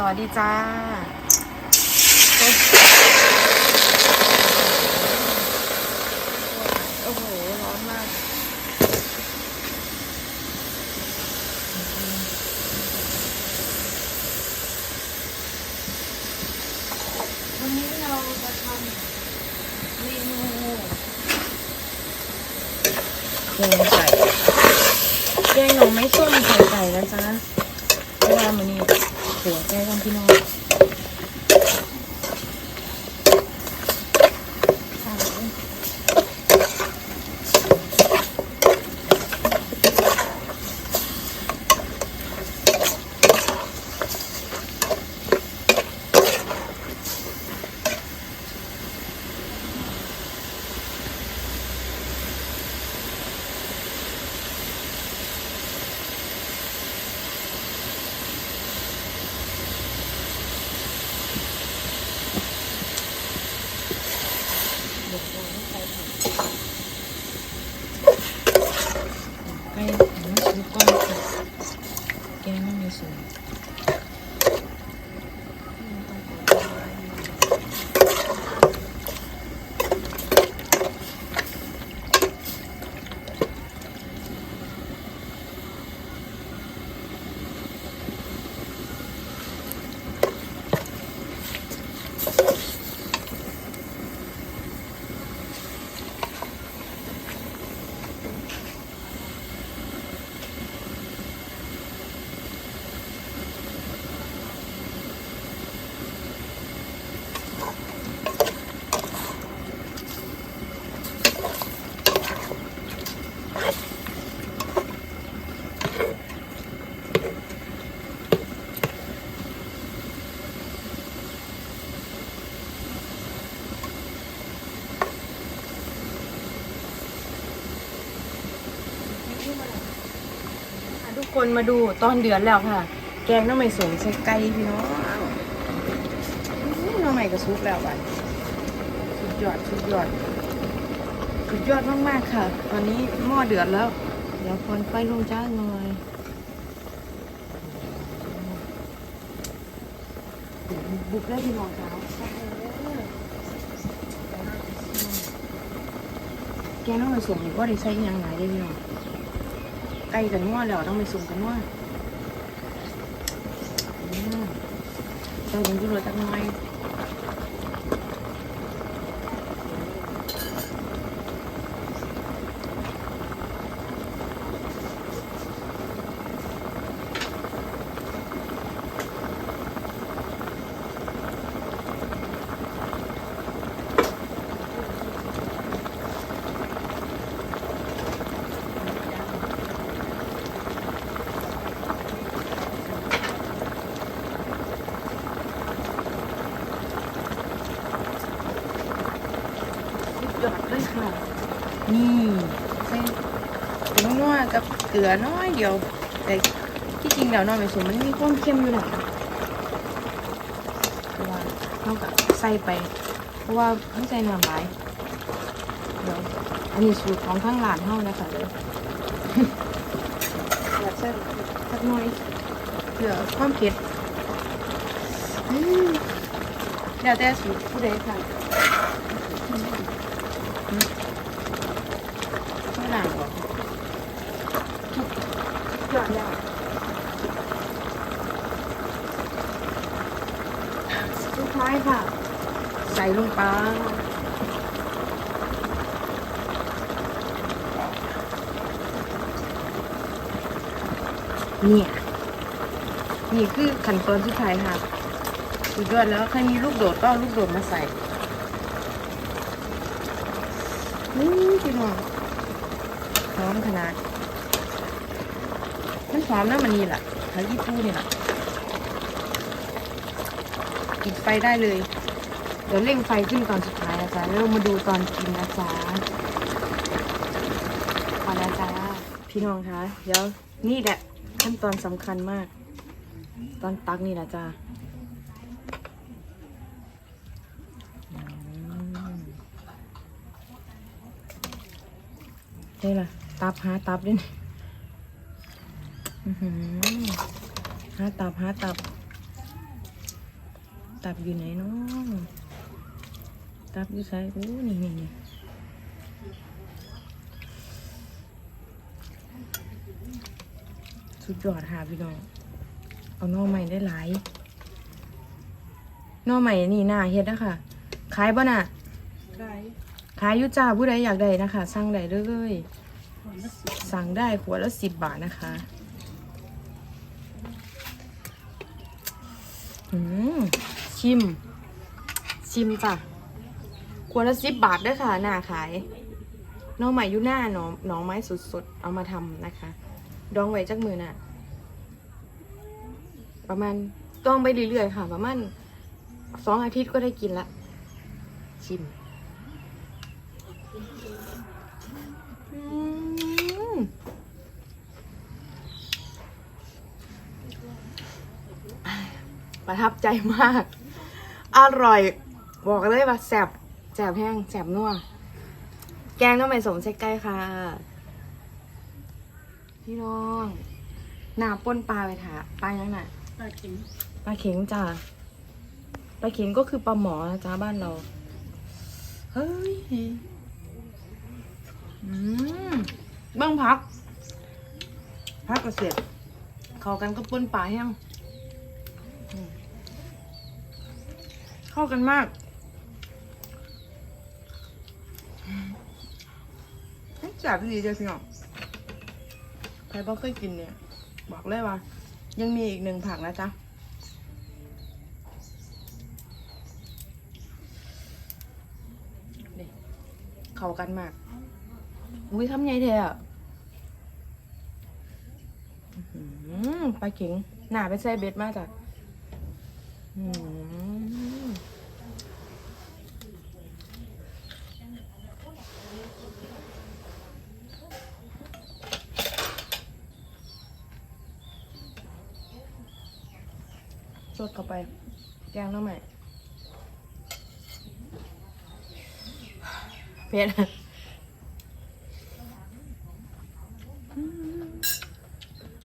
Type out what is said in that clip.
สวัสดีจ้าโอ้โห ร้อนมาก วันนี้เราจะทำเมนูแกงไก่แกงหน่อไม้ส้มไข่ไก่นะจ๊ะเพราะว่ามันนี่หัวแกงพี่น้องไก่ หมูสุกก้อนค่ะแค่ะทุกคนมาดูตอนเดือนแล้วค่ะ แกงน้ำใหม่สมใส่ไก่พี่น้องอื้อน้ำใหม่ก็ซุกแล้วบันสุดยอดสุดยอดสุดยอดมากๆค่ะ ตอนนี้หม้อเดือดแล้ว เดี๋ยวคนไฟลงจ้าหน่อยบุกได้พี่น้องเช้าแกงน้ำใหม่สมนี่ก็ได้ใส่ยังไงได้พี่น้อง ใกล้กันว่าแล้วต้องไปส่งกันว่าอืมใส่ผงดูรสจักหน่อยสุ ดยอดเลยค่ะ นี่ใส่ผงนัวกับเกลือน้อยเดียว แต่ที่จริงแล้วน้อยไม่สูงมันมีความเค็มอยู่แล้วเพราะว่าเท่ากับใส่ไป เพราะว่าไม่ใส่น้ำหลายเดี๋ยวอันนี้สูตรของทั้งร้านเท่านะคะเลยอยากใส่สักน่อยเพื่อความเผ็ดอืมแล้วแต่สูตรผู้ใดค่ะ ไม่หลังหรอจอดแล้วสุดท้ายค่ะ ใส่ลงไปเนี่ย นี่คือขั้นตอนสุดท้ายค่ะสุดยอดแล้วใครมีลูกโดดก็เอาลูกโดดมาใส่ นี่พี่น้องหอมขนาดมันหอมนะมันนี่แหละหายี่ปูนี่แหละปิดไฟได้เลย เดี๋ยวเร่งไฟขึ้นตอนสุดท้ายนะจ๊ะแล้วเรามาดูตอนกินนะจ๊ะพอแล้วจ้าพี่น้องคะเดี๋ยวนี่แหละขั้นตอนสำคัญมาก ตอนตักนี่แหละจ้า ได้ละตับหาตับด้วยนะอื้อหือหาตับหาตับ ตับอยู่ไหนเนาะตับอยู่ใส่โอ้นี่นี่นี่สุดยอดค่ะพี่น้อง เอาน่อใหม่ได้หลายน่อใหม่นี่หน่าเฮ็ดนะคะขายบ่น่ะขาย ขายอยุจ้าผู้ใดอยากได้นะคะ สั่งได้เลยสั่งได้ขวดละสิบบาทนะคะอืมชิม ชิมจ้ะขวดละสิบบาทด้วยค่ะ หน้าขายน้องใหม่อยุหน้าหนองหนองไม้สดๆ เอามาทำนะคะ ดองไว้จักมือน่ะ ประมาณดองไปเรื่อยๆค่ะ ประมาณสองอาทิตย์ก็ได้กินละ ชิม ประทับใจมาก อร่อย บอกเลยว่าแสบแสบแห้งแสบนัว แกงน้ำใหม่สมใส่ไก่ค่ะ พี่น้องหนาป้นปลาไปถาปลายังน่ะปลาเข็งปลาเข็งจ้ะปลาเข็งก็คือปลาหมอนะจ้าบ้านเรา เฮ้ย อืมเบ้างพัก พักกระเสร็จเข้ากันก็ป้นปลาแห้งเข้ากันมากจับดีเจ้าพี่น้องใครบ่เคยกินเนี่ย บอกเลยว่า ยังมีอีกหนึ่งผักนะจ๊ะนี่เข้ากันมาก อุ้ยทำไงเธออะปลาเข็งหนาไปใส่เบ็ดมากจ้ะสดเข้าไป แกงหน้ำใหม่เผ็ด